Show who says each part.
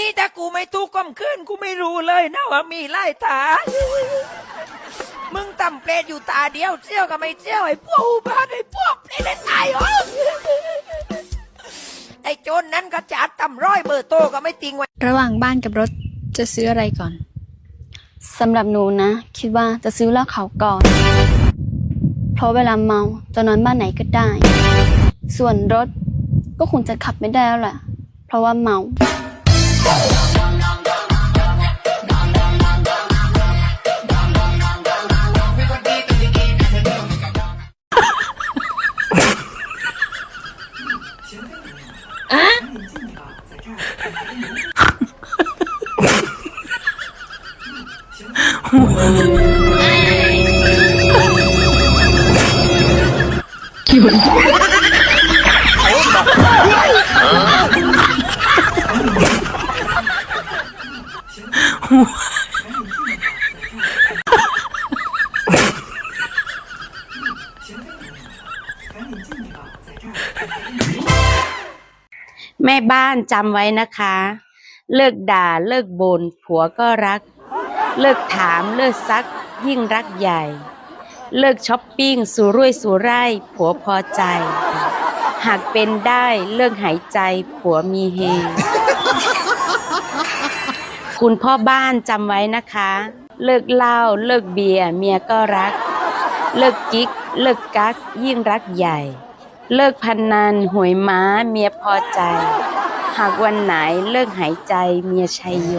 Speaker 1: นี่ถ้ากูไม่ถูกก้มขึ้นกูไม่รู้เลยนะว่ามีไล่ตา มึงตำเปรตอยู่ตาเดียวเจียวก็ไม่เจียวไอ้พวกอุบาทไอ้พวกเปรตไอ้ตายเหรอไอ้โจรนั้นก็จัดตำร้อยเบอร์โตก็ไม่ติงไว้
Speaker 2: ระหว่างบ้านกับรถจะซื้ออะไรก่อน
Speaker 3: สำหรับหนูนะ คิดว่าจะซื้อเหล้าเขาก่อน เพราะเวลาเมาจะนอนบ้านไหนก็ได้ ส่วนรถก็คงจะขับไม่ได้แล้วแหละเพราะว่าเมา 啊！我，好惨！
Speaker 4: แม่บ้านจำไว้นะคะ เลิกด่าเลิกบน่นผัวก็รัก เลิกถามเลิกซัก ยิ่งรักใหญ่ เลิกช้อปปิ้งสู่รุ่ยสู่ไร่ ผัวพอใจ หากเป็นได้เลิกหายใจผัวมีเฮ คุณพ่อบ้านจำไว้นะคะ เลิกเหล้าเลิกเบียร์เมียก็รัก เลิกกิ๊ก เลิกกัก ยิ่งรักใหญ่ เลิกพนันหวยม้าเมียพอใจ หากวันไหนเลิกหายใจเมียชัยโย